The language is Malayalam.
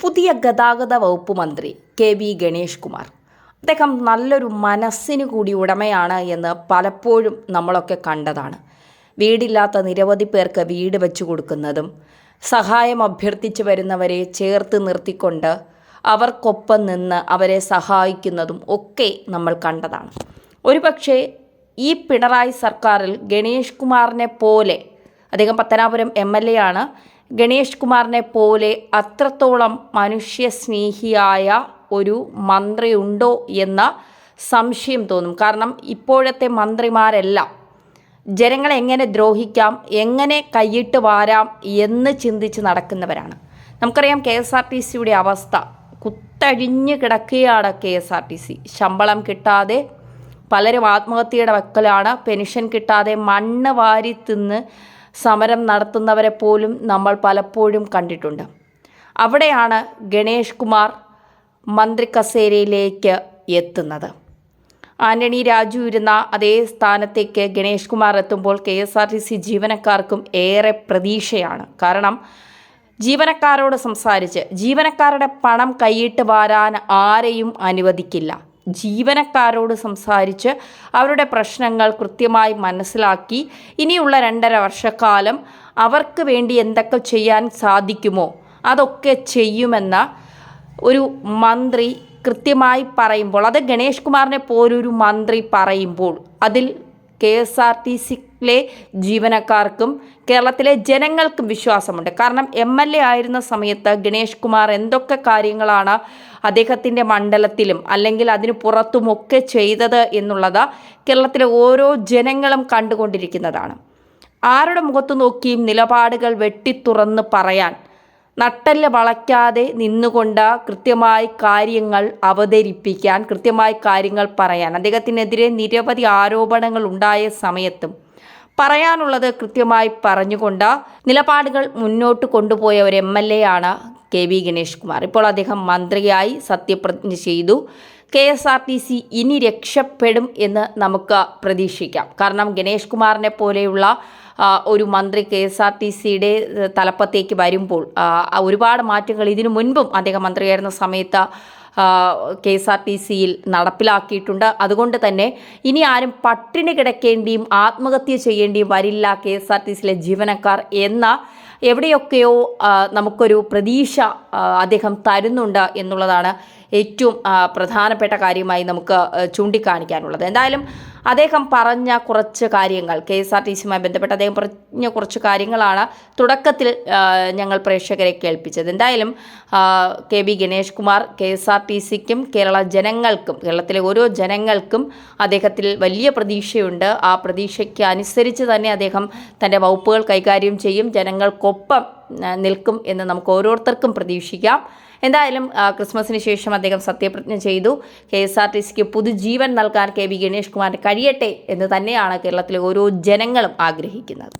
പുതിയ ഗതാഗത വകുപ്പ് മന്ത്രി കെ വി ഗണേഷ് കുമാർ. അദ്ദേഹം നല്ലൊരു മനസ്സിന് കൂടി ഉടമയാണ് എന്ന് പലപ്പോഴും നമ്മളൊക്കെ കണ്ടതാണ്. വീടില്ലാത്ത നിരവധി പേർക്ക് വീട് വെച്ചു കൊടുക്കുന്നതും സഹായം അഭ്യർത്ഥിച്ചു വരുന്നവരെ ചേർത്ത് നിർത്തിക്കൊണ്ട് അവർക്കൊപ്പം നിന്ന് അവരെ സഹായിക്കുന്നതും ഒക്കെ നമ്മൾ കണ്ടതാണ്. ഒരുപക്ഷെ ഈ പിണറായി സർക്കാരിൽ ഗണേഷ് കുമാറിനെ പോലെ അദ്ദേഹം പത്തനാപുരം എം എൽ എ ആണ് ഗണേഷ് കുമാറിനെ പോലെ അത്രത്തോളം മനുഷ്യസ്നേഹിയായ ഒരു മന്ത്രി ഉണ്ടോ എന്ന സംശയം തോന്നും. കാരണം ഇപ്പോഴത്തെ മന്ത്രിമാരെല്ലാം ജനങ്ങളെ എങ്ങനെ ദ്രോഹിക്കാം എങ്ങനെ കൈയിട്ട് വാരാം എന്ന് ചിന്തിച്ച് നടക്കുന്നവരാണ്. നമുക്കറിയാം കെ എസ് ആർ ടി സിയുടെ അവസ്ഥ കുത്തഴിഞ്ഞ് കിടക്കുകയാണ് K S R T C. ശമ്പളം കിട്ടാതെ പലരും ആത്മഹത്യയുടെ വക്കലാണ് പെൻഷൻ കിട്ടാതെ മണ്ണ് വാരി തിന്ന് സമരം നടത്തുന്നവരെ പോലും നമ്മൾ പലപ്പോഴും കണ്ടിട്ടുണ്ട്. അവിടെയാണ് ഗണേഷ് കുമാർ മന്ത്രി കസേരയിലേക്ക് എത്തുന്നത്. ആന്റണി രാജു ഇരുന്ന അതേ സ്ഥാനത്തേക്ക് ഗണേഷ് കുമാർ എത്തുമ്പോൾ K S R T C ജീവനക്കാർക്കും ഏറെ പ്രതീക്ഷയാണ്. കാരണം ജീവനക്കാരോട് സംസാരിച്ച് ജീവനക്കാരുടെ പണം കൈയിട്ട് വാരാൻ ആരെയും അനുവദിക്കില്ല. ജീവനക്കാരോട് സംസാരിച്ച് അവരുടെ പ്രശ്നങ്ങൾ കൃത്യമായി മനസ്സിലാക്കി ഇനിയുള്ള രണ്ടര വർഷക്കാലം അവർക്ക് വേണ്ടി എന്തൊക്കെ ചെയ്യാൻ സാധിക്കുമോ അതൊക്കെ ചെയ്യുമെന്ന ഒരു മന്ത്രി കൃത്യമായി പറയുമ്പോൾ അത് ഗണേഷ് കുമാറിനെ പോലൊരു മന്ത്രി പറയുമ്പോൾ അതിൽ കെ എസ് ആർ ടി സിയിലെ ജീവനക്കാർക്കും കേരളത്തിലെ ജനങ്ങൾക്കും വിശ്വാസമുണ്ട്. കാരണം എം എൽ എ ആയിരുന്ന സമയത്ത് ഗണേഷ് കുമാർ എന്തൊക്കെ കാര്യങ്ങളാണ് അദ്ദേഹത്തിന്റെ മണ്ഡലത്തിലും അല്ലെങ്കിൽ അതിന് പുറത്തുമൊക്കെ ചെയ്തത് എന്നുള്ളത് കേരളത്തിലെ ഓരോ ജനങ്ങളും കണ്ടുകൊണ്ടിരിക്കുന്നതാണ്. ആരുടെ മുഖത്ത് നോക്കിയും നിലപാടുകൾ വെട്ടിത്തുറന്ന് പറയാൻ നട്ടൽ വളയ്ക്കാതെ നിന്നുകൊണ്ട് കൃത്യമായി കാര്യങ്ങൾ അവതരിപ്പിക്കാൻ കൃത്യമായി കാര്യങ്ങൾ പറയാൻ. അദ്ദേഹത്തിനെതിരെ നിരവധി ആരോപണങ്ങൾ ഉണ്ടായ സമയത്തും പറയാനുള്ളത് കൃത്യമായി പറഞ്ഞുകൊണ്ട് നിലപാടുകൾ മുന്നോട്ട് കൊണ്ടുപോയ ഒരു എം എൽ എ ആണ് കെ വി ഗണേഷ് കുമാർ. ഇപ്പോൾ അദ്ദേഹം മന്ത്രിയായി സത്യപ്രതിജ്ഞ ചെയ്തു. K S R T C ഇനി രക്ഷപ്പെടും എന്ന് നമുക്ക് പ്രതീക്ഷിക്കാം. കാരണം ഗണേഷ് കുമാറിനെ പോലെയുള്ള ഒരു മന്ത്രി കെ എസ് ആർ ടി സിയുടെ തലപ്പത്തേക്ക് വരുമ്പോൾ ഒരുപാട് മാറ്റങ്ങൾ ഇതിനു മുൻപും അദ്ദേഹം മന്ത്രിയായിരുന്ന സമയത്ത് കെ എസ് ആർ ടി സിയിൽ നടപ്പിലാക്കിയിട്ടുണ്ട്. അതുകൊണ്ട് തന്നെ ഇനി ആരും പട്ടിണി കിടക്കേണ്ടിയും ആത്മഹത്യ ചെയ്യേണ്ടിയും വരില്ല കെ എസ് ആർ ടി സിയിലെ ജീവനക്കാർ എന്ന എവിടെയൊക്കെയോ നമുക്കൊരു പ്രതീക്ഷ അദ്ദേഹം തരുന്നുണ്ട് എന്നുള്ളതാണ് ഏറ്റവും പ്രധാനപ്പെട്ട കാര്യമായി നമുക്ക് ചൂണ്ടിക്കാണിക്കാനുള്ളത്. എന്തായാലും അദ്ദേഹം പറഞ്ഞ കുറച്ച് കാര്യങ്ങൾ കെ എസ് ആർ ടി സിയുമായി ബന്ധപ്പെട്ട് അദ്ദേഹം പറഞ്ഞ കുറച്ച് കാര്യങ്ങളാണ് തുടക്കത്തിൽ ഞങ്ങൾ പ്രേക്ഷകരെ കേൾപ്പിച്ചത്. എന്തായാലും K B Ganesh Kumar K S R T സിക്കും Kerala ജനങ്ങൾക്കും കേരളത്തിലെ ഓരോ ജനങ്ങൾക്കും അദ്ദേഹത്തിൽ വലിയ പ്രതീക്ഷയുണ്ട്. ആ പ്രതീക്ഷയ്ക്ക് അനുസരിച്ച് തന്നെ അദ്ദേഹം തന്റെ വകുപ്പുകൾ കൈകാര്യം ചെയ്യും. ജനങ്ങൾക്കൊപ്പം നിൽക്കും എന്ന് നമുക്ക് ഓരോരുത്തർക്കും പ്രതീക്ഷിക്കാം. എന്തായാലും ക്രിസ്മസിന് ശേഷം അദ്ദേഹം സത്യപ്രതിജ്ഞ ചെയ്തു. കെ എസ് ആർ ടി സിക്ക് പുതുജീവൻ നൽകാൻ കെ വി ഗണേഷ് കുമാറിന് കഴിയട്ടെ എന്ന് തന്നെയാണ് കേരളത്തിലെ ഓരോ ജനങ്ങളും ആഗ്രഹിക്കുന്നത്.